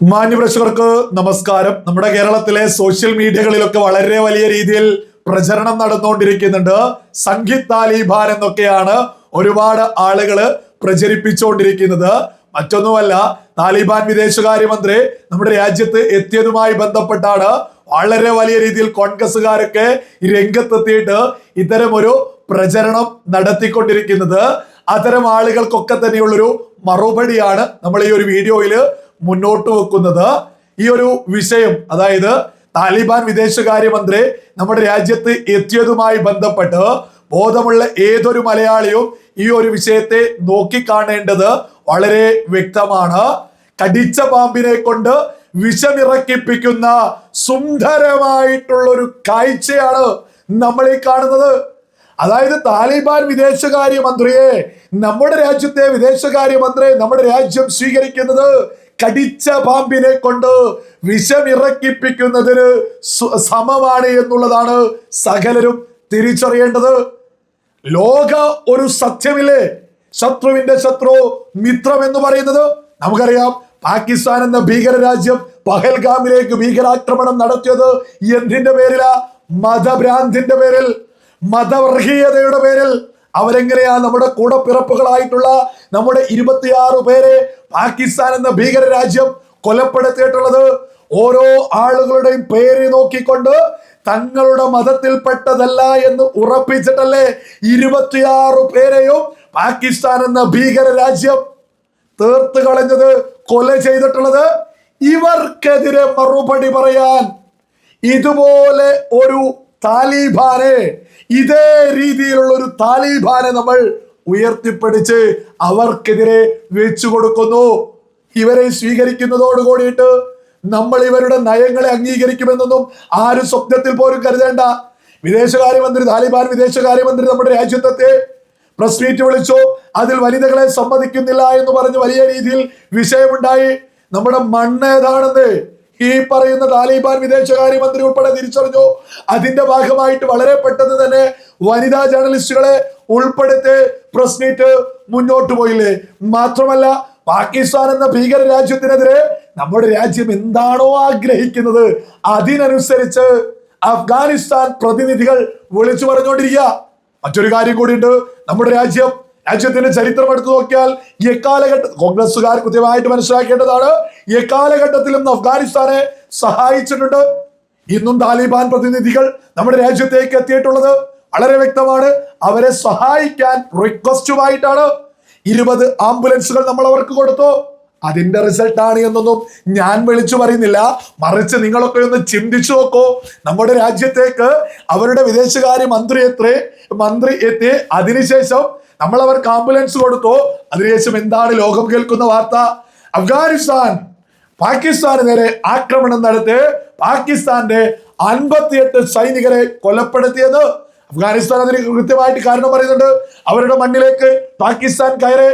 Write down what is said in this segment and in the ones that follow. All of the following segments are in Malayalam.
മാന്യപ്രേക്ഷകർക്ക് നമസ്കാരം. നമ്മുടെ കേരളത്തിലെ സോഷ്യൽ മീഡിയകളിലൊക്കെ വളരെ വലിയ രീതിയിൽ പ്രചരണം നടന്നുകൊണ്ടിരിക്കുന്നുണ്ട്. സംഗീത് താലിബാൻ എന്നൊക്കെയാണ് ഒരുപാട് ആളുകൾ പ്രചരിപ്പിച്ചുകൊണ്ടിരിക്കുന്നത്. മറ്റൊന്നുമല്ല താലിബാൻ വിദേശകാര്യമന്ത്രി നമ്മുടെ രാജ്യത്ത് എത്തിയതുമായി ബന്ധപ്പെട്ടാണ് വളരെ വലിയ രീതിയിൽ കോൺഗ്രസ്സുകാരൊക്കെ രംഗത്തെത്തിയിട്ട് ഇത്തരം ഒരു പ്രചരണം നടത്തിക്കൊണ്ടിരിക്കുന്നത്. അത്തരം ആളുകൾക്കൊക്കെ തന്നെയുള്ളൊരു മറുപടിയാണ് നമ്മൾ ഈ ഒരു വീഡിയോയിൽ മുന്നോട്ട് വെക്കുന്നത്. ഈ ഒരു വിഷയം അതായത് താലിബാൻ വിദേശകാര്യമന്ത്രി നമ്മുടെ രാജ്യത്ത് എത്തിയതുമായി ബന്ധപ്പെട്ട് ബോധമുള്ള ഏതൊരു മലയാളിയും ഈ ഒരു വിഷയത്തെ നോക്കിക്കാണേണ്ടത് വളരെ വ്യക്തമാണ്. കടിച്ച പാമ്പിനെ കൊണ്ട് വിഷമിറക്കിപ്പിക്കുന്ന സുന്ദരമായിട്ടുള്ള ഒരു കാഴ്ചയാണ് നമ്മൾ ഈ കാണുന്നത്. അതായത് താലിബാൻ വിദേശകാര്യ മന്ത്രിയെ നമ്മുടെ രാജ്യത്തെ വിദേശകാര്യ മന്ത്രി നമ്മുടെ രാജ്യം സ്വീകരിക്കുന്നത് കടിച്ച പാമ്പിനെ കൊണ്ട് വിഷമിറക്കിപ്പിക്കുന്നതിന് സമമാണ് എന്നുള്ളതാണ് സകലരും തിരിച്ചറിയേണ്ടത്. ലോക ഒരു സത്യമില്ലേ? ശത്രുവിന്റെ ശത്രു മിത്രം എന്ന് പറയുന്നത്? നമുക്കറിയാം പാകിസ്ഥാൻ എന്ന ഭീകര രാജ്യം പഹൽഗാമിലേക്ക് ഭീകരാക്രമണം നടത്തിയത് എന്തിന്റെ പേരിലാ? മതഭ്രാന്തിന്റെ പേരിൽ. മതവർഗീയതയുടെ പേരിൽ അവരെങ്ങനെയാ നമ്മുടെ കൂടപ്പിറപ്പുകളായിട്ടുള്ള നമ്മുടെ ഇരുപത്തിയാറ് പേരെ പാകിസ്ഥാൻ എന്ന ഭീകര രാജ്യം കൊലപ്പെടുത്തിയിട്ടുള്ളത്? ഓരോ ആളുകളുടെയും പേര് നോക്കിക്കൊണ്ട് തങ്ങളുടെ മതത്തിൽപ്പെട്ടതല്ല എന്ന് ഉറപ്പിച്ചിട്ടല്ലേ ഇരുപത്തിയാറ് പേരെയും പാകിസ്ഥാൻ എന്ന ഭീകര രാജ്യം തീർത്ത് കളഞ്ഞത് കൊല ചെയ്തിട്ടുള്ളത്? ഇവർക്കെതിരെ മറുപടി പറയാൻ ഇതുപോലെ ഒരു താലിബാനെ. ഇതേ രീതിയിലുള്ള ഒരു താലിബാനെ നമ്മൾ ഉയർത്തിപ്പിടിച്ച് അവർക്കെതിരെ വെച്ചു കൊടുക്കുന്നു. ഇവരെ സ്വീകരിക്കുന്നതോട് കൂടിയിട്ട് നമ്മൾ ഇവരുടെ നയങ്ങളെ അംഗീകരിക്കുമെന്നൊന്നും ആരും സ്വപ്നത്തിൽ പോലും കരുതേണ്ട. വിദേശകാര്യമന്ത്രി താലിബാൻ വിദേശകാര്യമന്ത്രി നമ്മുടെ രാജ്യത്തെ പ്രസ് മീറ്റ് വിളിച്ചു. അതിൽ വനിതകളെ സമ്മതിക്കുന്നില്ല എന്ന് പറഞ്ഞ് വലിയ രീതിയിൽ വിഷയമുണ്ടായി. നമ്മുടെ മണ്ണ് ഏതാണെന്ന് ഈ പറയുന്ന താലിബാൻ വിദേശകാര്യമന്ത്രി ഉൾപ്പെടെ തിരിച്ചറിഞ്ഞു. അതിന്റെ ഭാഗമായിട്ട് വളരെ പെട്ടെന്ന് തന്നെ വനിതാ ജേർണലിസ്റ്റുകളെ ഉൾപ്പെടുത്തി മീറ്റ് മുന്നോട്ട് പോയില്ലേ? മാത്രമല്ല പാകിസ്ഥാൻ എന്ന ഭീകര രാജ്യത്തിനെതിരെ നമ്മുടെ രാജ്യം എന്താണോ ആഗ്രഹിക്കുന്നത് അതിനനുസരിച്ച് അഫ്ഗാനിസ്ഥാൻ പ്രതിനിധികൾ വിളിച്ചു പറഞ്ഞുകൊണ്ടിരിക്കുക. മറ്റൊരു കാര്യം കൂടിയുണ്ട് നമ്മുടെ രാജ്യം രാജ്യത്തിന്റെ ചരിത്രം എടുത്തു നോക്കിയാൽ എക്കാലഘട്ട കോൺഗ്രസുകാർ കൃത്യമായിട്ട് മനസ്സിലാക്കേണ്ടതാണ് എക്കാലഘട്ടത്തിലും അഫ്ഗാനിസ്ഥാനെ സഹായിച്ചിട്ടുണ്ട്. ഇന്നും താലിബാൻ പ്രതിനിധികൾ നമ്മുടെ രാജ്യത്തേക്ക് എത്തിയിട്ടുള്ളത് വളരെ വ്യക്തമാണ്. അവരെ സഹായിക്കാൻ റിക്വസ്റ്റുമായിട്ടാണ് ഇരുപത് ആംബുലൻസുകൾ നമ്മൾ അവർക്ക് കൊടുത്തു. അതിന്റെ റിസൾട്ട് ആണ് എന്നൊന്നും ഞാൻ വിളിച്ചു പറയുന്നില്ല. മറിച്ച് നിങ്ങളൊക്കെ ഒന്ന് ചിന്തിച്ചു നോക്കൂ. നമ്മുടെ രാജ്യത്തേക്ക് അവരുടെ വിദേശകാര്യ മന്ത്രി എത്ര? മന്ത്രി എത്തി അതിനുശേഷം നമ്മൾ അവർക്ക് ആംബുലൻസ് കൊടുത്തു. അതിനുശേഷം എന്താണ് ലോകം കേൾക്കുന്ന വാർത്ത? അഫ്ഗാനിസ്ഥാൻ പാകിസ്ഥാന് നേരെ ആക്രമണം നടത്തി പാകിസ്ഥാന്റെ അൻപത്തിയെട്ട് സൈനികരെ കൊലപ്പെടുത്തിയത് അഫ്ഗാനിസ്ഥാൻ അതിന് കൃത്യമായിട്ട് കാരണം പറയുന്നുണ്ട്. അവരുടെ മണ്ണിലേക്ക് പാകിസ്ഥാൻ കയറി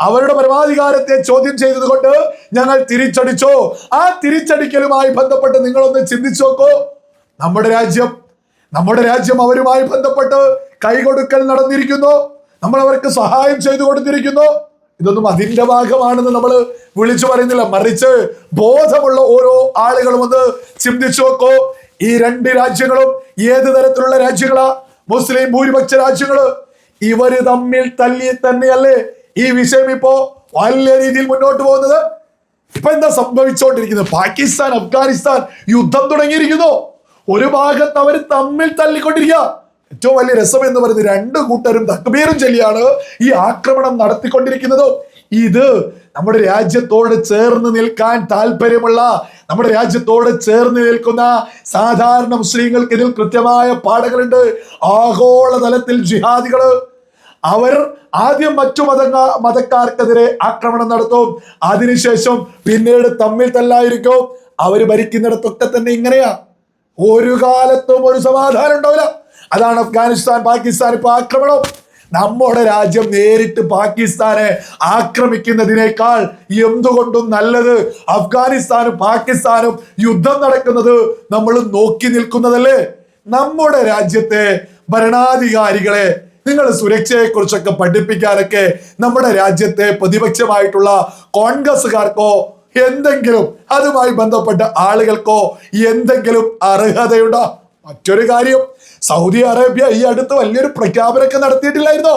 അവരുടെ പരമാധികാരത്തെ ചോദ്യം ചെയ്തതുകൊണ്ട് ഞങ്ങൾ തിരിച്ചടിച്ചോ. ആ തിരിച്ചടിക്കലുമായി ബന്ധപ്പെട്ട് നിങ്ങളൊന്ന് ചിന്തിച്ചു നോക്കൂ. നമ്മുടെ രാജ്യം നമ്മുടെ രാജ്യം അവരുമായി ബന്ധപ്പെട്ട് കൈകൊടുക്കൽ നടന്നിരിക്കുന്നു. നമ്മൾ അവർക്ക് സഹായം ചെയ്തു കൊടുത്തിരിക്കുന്നു. ഇതൊന്നും അതിന്റെ ഭാഗമാണെന്ന് നമ്മൾ വിളിച്ചു പറയുന്നില്ല. മറിച്ച് ബോധമുള്ള ഓരോ ആളുകളും ഒന്ന് ചിന്തിച്ചു നോക്കോ. ഈ രണ്ട് രാജ്യങ്ങളും ഏത് തരത്തിലുള്ള രാജ്യങ്ങളാ? മുസ്ലിം ഭൂരിപക്ഷ രാജ്യങ്ങൾ. ഇവർ തമ്മിൽ തല്ലി തന്നെയല്ലേ ഈ വിഷയം ഇപ്പോ വലിയ രീതിയിൽ മുന്നോട്ട് പോകുന്നത്. ഇപ്പൊ എന്താ സംഭവിച്ചുകൊണ്ടിരിക്കുന്നത് പാകിസ്ഥാൻ അഫ്ഗാനിസ്ഥാൻ യുദ്ധം തുടങ്ങിയിരിക്കുന്നു. ഒരു ഭാഗത്ത് അവർ തമ്മിൽ തല്ലിക്കൊണ്ടിരിക്കുക. ഏറ്റവും വലിയ രസം എന്ന് പറയുന്നത് രണ്ട് കൂട്ടരും തക്ബീറും ചൊല്ലിയാണ് ഈ ആക്രമണം നടത്തിക്കൊണ്ടിരിക്കുന്നത്. ഇത് നമ്മുടെ രാജ്യത്തോട് ചേർന്ന് നിൽക്കാൻ താല്പര്യമുള്ള നമ്മുടെ രാജ്യത്തോട് ചേർന്ന് നിൽക്കുന്ന സാധാരണ മുസ്ലിങ്ങൾക്ക് ഇതിൽ കൃത്യമായ പാഠങ്ങളുണ്ട്. ആഗോള തലത്തിൽ ജിഹാദികൾ അവർ ആദ്യം മറ്റു മത മതക്കാർക്കെതിരെ ആക്രമണം നടത്തും. അതിനുശേഷം പിന്നീട് തമ്മിൽ തല്ലായിരിക്കും. അവർ ഭരിക്കുന്നിടത്തൊക്കെ തന്നെ ഇങ്ങനെയാ. ഒരു കാലത്തും ഒരു സമാധാനം ഉണ്ടാവില്ല. അതാണ് അഫ്ഗാനിസ്ഥാൻ പാകിസ്ഥാൻ ഇപ്പൊ ആക്രമണം. നമ്മുടെ രാജ്യം നേരിട്ട് പാകിസ്ഥാനെ ആക്രമിക്കുന്നതിനേക്കാൾ എന്തുകൊണ്ടും നല്ലത് അഫ്ഗാനിസ്ഥാനും പാകിസ്ഥാനും യുദ്ധം നടക്കുന്നത് നമ്മൾ നോക്കി നിൽക്കുന്നതല്ലേ? നമ്മുടെ രാജ്യത്തെ ഭരണാധികാരികളെ നിങ്ങൾ സുരക്ഷയെ കുറിച്ചൊക്കെ പഠിപ്പിക്കാനൊക്കെ നമ്മുടെ രാജ്യത്തെ പ്രതിപക്ഷമായിട്ടുള്ള കോൺഗ്രസ്സുകാർക്കോ എന്തെങ്കിലും അതുമായി ബന്ധപ്പെട്ട ആളുകൾക്കോ എന്തെങ്കിലും അർഹതയുണ്ടോ? മറ്റൊരു കാര്യം സൗദി അറേബ്യ ഈ അടുത്ത് വലിയൊരു പ്രഖ്യാപനമൊക്കെ നടത്തിയിട്ടില്ലായിരുന്നോ?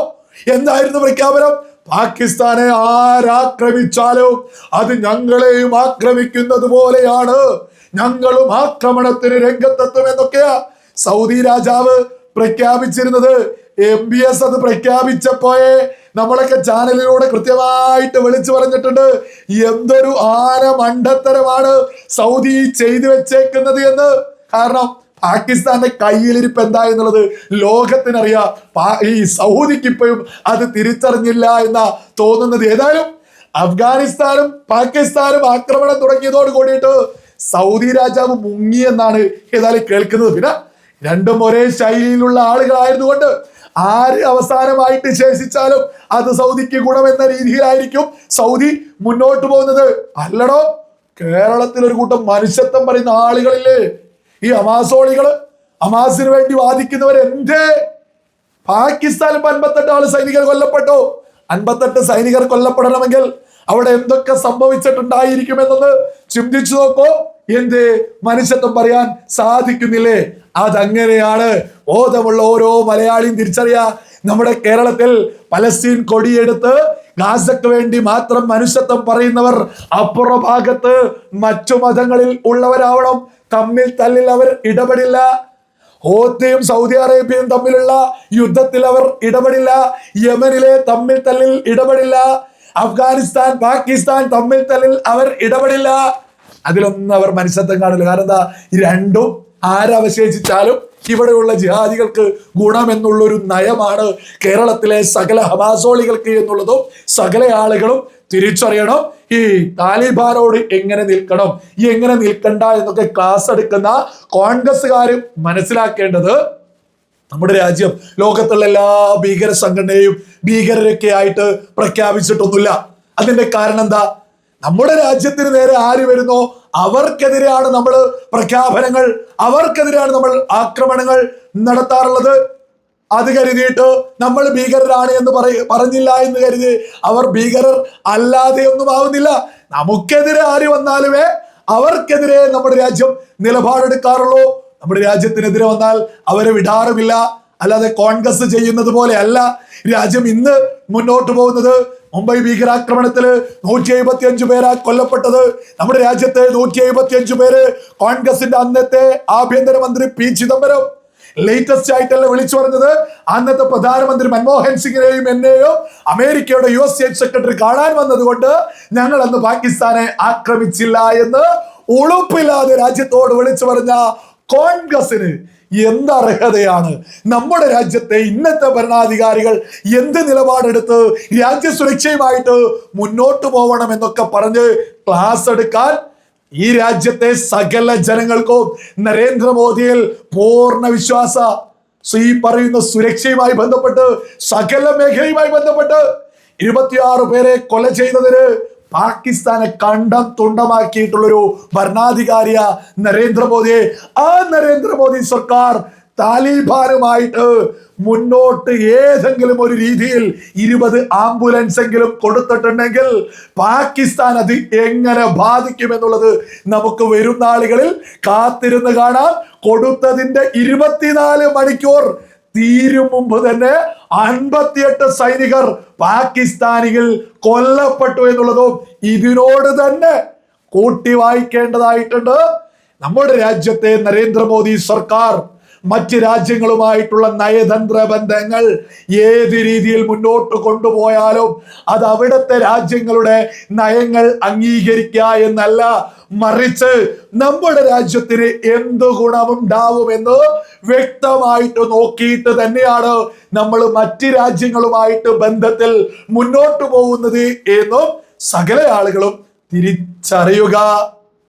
എന്തായിരുന്നു പ്രഖ്യാപനം? പാകിസ്ഥാനെ ആരാക്രമിച്ചാലും? അത് ഞങ്ങളെയും ആക്രമിക്കുന്നത് പോലെയാണ്. ഞങ്ങളും ആക്രമണത്തിന് രംഗത്തെത്തും എന്നൊക്കെയാ സൗദി രാജാവ് പ്രഖ്യാപിച്ചിരുന്നത്. എം ബി എസ് അത് പ്രഖ്യാപിച്ചപ്പോയെ നമ്മളൊക്കെ ചാനലിലൂടെ കൃത്യമായിട്ട് വിളിച്ചു പറഞ്ഞിട്ടുണ്ട് എന്തൊരു ആന മണ്ടത്തരമാണ് സൗദി ചെയ്തു വെച്ചേക്കുന്നത് എന്ന്. കാരണം പാകിസ്ഥാന്റെ കയ്യിലിരിപ്പ് എന്താ എന്നുള്ളത് ലോകത്തിനറിയാം ഈ സൗദിക്ക് ഇപ്പോഴും അത് തിരിച്ചറിഞ്ഞില്ല എന്നാ തോന്നുന്നത്. ഏതായാലും അഫ്ഗാനിസ്ഥാനും പാകിസ്ഥാനും ആക്രമണം തുടങ്ങിയതോട് കൂടിയിട്ട് സൗദി രാജാവ് മുങ്ങി എന്നാണ് ഏതായാലും കേൾക്കുന്നത്. പിന്നെ രണ്ടും ഒരേ ശൈലിയിലുള്ള ആളുകളായിരുന്നുകൊണ്ട് ആര് അവസാനമായിട്ട് ശേഷിച്ചാലും അത് സൗദിക്ക് ഗുണമെന്ന രീതിയിലായിരിക്കും സൗദി മുന്നോട്ട് പോകുന്നത്. അല്ലടോ കേരളത്തിൽ ഒരു കൂട്ടം മനുഷ്യത്വം പറയുന്ന ആളുകളില്ലേ? ഈ അമാസോളികൾ അമാസിന് വേണ്ടി വാദിക്കുന്നവർ എന്തേ? പാകിസ്ഥാനിൽ അൻപത്തെട്ട് ആൾ സൈനികർ കൊല്ലപ്പെട്ടു. അൻപത്തെട്ട് സൈനികർ കൊല്ലപ്പെടണമെങ്കിൽ അവിടെ എന്തൊക്കെ സംഭവിച്ചിട്ടുണ്ടായിരിക്കുമെന്നത് ചിന്തിച്ചു നോക്കോ. എന്ത്? മനുഷ്യത്വം പറയാൻ സാധിക്കുന്നില്ലേ? അതങ്ങനെയാണ്. ബോധമുള്ള ഓരോ മലയാളിയും തിരിച്ചറിയാ. നമ്മുടെ കേരളത്തിൽ പലസ്തീൻ കൊടിയെടുത്ത് ഗാസക്ക് വേണ്ടി മാത്രം മനുഷ്യത്വം പറയുന്നവർ അപ്പുറ ഭാഗത്ത് മറ്റു മതങ്ങളിൽ ഉള്ളവരാവണം. തമ്മിൽ തല്ലിൽ അവർ ഇടപെടില്ല. ഓത്തയും സൗദി അറേബ്യയും തമ്മിലുള്ള യുദ്ധത്തിൽ അവർ ഇടപെടില്ല. യമനിലെ തമ്മിൽ തല്ലിൽ ഇടപെടില്ല. അഫ്ഗാനിസ്ഥാൻ പാകിസ്ഥാൻ തമ്മിൽ തല്ലിൽ അവർ ഇടപെടില്ല. അതിലൊന്നും അവർ മനുഷ്യത്വം കാണില്ല. കാരണം എന്താ? രണ്ടും ആരവശേഷിച്ചാലും ഇവിടെയുള്ള ജിഹാദികൾക്ക് ഗുണമെന്നുള്ളൊരു നയമാണ് കേരളത്തിലെ സകല ഹമാസോളികൾക്ക് എന്നുള്ളതും സകല ആളുകളും തിരിച്ചറിയണം. ഈ താലിബാനോട് എങ്ങനെ നിൽക്കണം എങ്ങനെ നിൽക്കണ്ട എന്നൊക്കെ ക്ലാസ് എടുക്കുന്ന കോൺഗ്രസ്സുകാരും മനസ്സിലാക്കേണ്ടത് നമ്മുടെ രാജ്യം ലോകത്തുള്ള എല്ലാ ഭീകര സംഘടനയും ഭീകരരൊക്കെ ആയിട്ട് പ്രഖ്യാപിച്ചിട്ടൊന്നുമില്ല. അതിന്റെ കാരണം എന്താ? നമ്മുടെ രാജ്യത്തിന് നേരെ ആര് വരുന്നോ അവർക്കെതിരെയാണ് നമ്മൾ പ്രഖ്യാപനങ്ങൾ അവർക്കെതിരെയാണ് നമ്മൾ ആക്രമണങ്ങൾ നടത്താറുള്ളത്. അത് കരുതിയിട്ട് നമ്മൾ ഭീകരരാണ് എന്ന് പറയ പറഞ്ഞില്ല എന്ന് കരുതി അവർ ഭീകരർ അല്ലാതെ ഒന്നും ആവുന്നില്ല. നമുക്കെതിരെ ആര് വന്നാലുമേ അവർക്കെതിരെ നമ്മുടെ രാജ്യം നിലപാടെടുക്കാറുള്ളൂ. നമ്മുടെ രാജ്യത്തിനെതിരെ വന്നാൽ അവരെ വിടാറുമില്ല. അല്ലാതെ കോൺഗ്രസ് ചെയ്യുന്നത് പോലെ അല്ല. രാജ്യം ഇന്ന് മുന്നോട്ട് പോകുന്നത് മുംബൈ ഭീകരാക്രമണത്തിൽ നൂറ്റി എഴുപത്തി അഞ്ചു പേരാ കൊല്ലപ്പെട്ടത്. നമ്മുടെ രാജ്യത്തെ നൂറ്റി എഴുപത്തി അഞ്ചു പേര് കോൺഗ്രസിന്റെ അന്നത്തെ ആഭ്യന്തരമന്ത്രി പി ചിദംബരം. ലേറ്റസ്റ്റ് ആയിട്ടല്ല വിളിച്ചു പറഞ്ഞത്. അന്നത്തെ പ്രധാനമന്ത്രി മൻമോഹൻ സിംഗിനെയും എന്നെയോ അമേരിക്കയുടെ യു എസ് സ്റ്റേറ്റ് സെക്രട്ടറി കാണാൻ വന്നതുകൊണ്ട് ഞങ്ങൾ അന്ന് പാകിസ്ഥാനെ ആക്രമിച്ചില്ല എന്ന് ഉളുപ്പില്ലാതെ രാജ്യത്തോട് വിളിച്ചു പറഞ്ഞ കോൺഗ്രസിന് എന്ത് അർഹതയാണ് നമ്മുടെ രാജ്യത്തെ ഇന്നത്തെ ഭരണാധികാരികൾ എന്ത് നിലപാടെടുത്ത് രാജ്യസുരക്ഷയുമായിട്ട് മുന്നോട്ട് പോകണം എന്നൊക്കെ പറഞ്ഞ് ക്ലാസ് എടുക്കാൻ ഈ രാജ്യത്തെ സകല ജനങ്ങൾക്കും നരേന്ദ്രമോദിയിൽ പൂർണ വിശ്വാസ. ഈ പറയുന്ന സുരക്ഷയുമായി ബന്ധപ്പെട്ട് സകല മേഖലയുമായി ബന്ധപ്പെട്ട് ഇരുപത്തിയാറ് പേരെ കൊല ചെയ്തതിന് പാകിസ്ഥാനെ കണ്ടം തുണ്ടമാക്കിയിട്ടുള്ളൊരു ഭരണാധികാരിയ നരേന്ദ്രമോദിയെ. ആ നരേന്ദ്രമോദി സർക്കാർ താലിബാനുമായിട്ട് മുന്നോട്ട് ഏതെങ്കിലും ഒരു രീതിയിൽ ഇരുപത് ആംബുലൻസ് എങ്കിലും കൊടുത്തിട്ടുണ്ടെങ്കിൽ പാകിസ്ഥാൻ അത് എങ്ങനെ ബാധിക്കുമെന്നുള്ളത് നമുക്ക് വരും നാളുകളിൽ കാത്തിരുന്ന് കാണാം. കൊടുത്തതിന്റെ ഇരുപത്തിനാല് മണിക്കൂർ തീരും മുമ്പ് തന്നെ അൻപത്തിയെട്ട് സൈനികർ പാകിസ്ഥാനികൾ കൊല്ലപ്പെട്ടു എന്നുള്ളതും ഇതിനോട് തന്നെ കൂട്ടി വായിക്കേണ്ടതായിട്ടുണ്ട്. നമ്മുടെ രാജ്യത്തെ നരേന്ദ്രമോദി സർക്കാർ മറ്റ് രാജ്യങ്ങളുമായിട്ടുള്ള നയതന്ത്ര ബന്ധങ്ങൾ ഏത് രീതിയിൽ മുന്നോട്ട് കൊണ്ടുപോയാലും അത് അവിടുത്തെ രാജ്യങ്ങളുടെ നയങ്ങൾ അംഗീകരിക്കുക എന്നല്ല മറിച്ച് നമ്മുടെ രാജ്യത്തിന് എന്ത് ഗുണമുണ്ടാവുമെന്ന് വ്യക്തമായിട്ട് നോക്കിയിട്ട് തന്നെയാണ് നമ്മൾ മറ്റ് രാജ്യങ്ങളുമായിട്ട് ബന്ധത്തിൽ മുന്നോട്ട് പോകുന്നത് എന്നും സകല ആളുകളും തിരിച്ചറിയുക.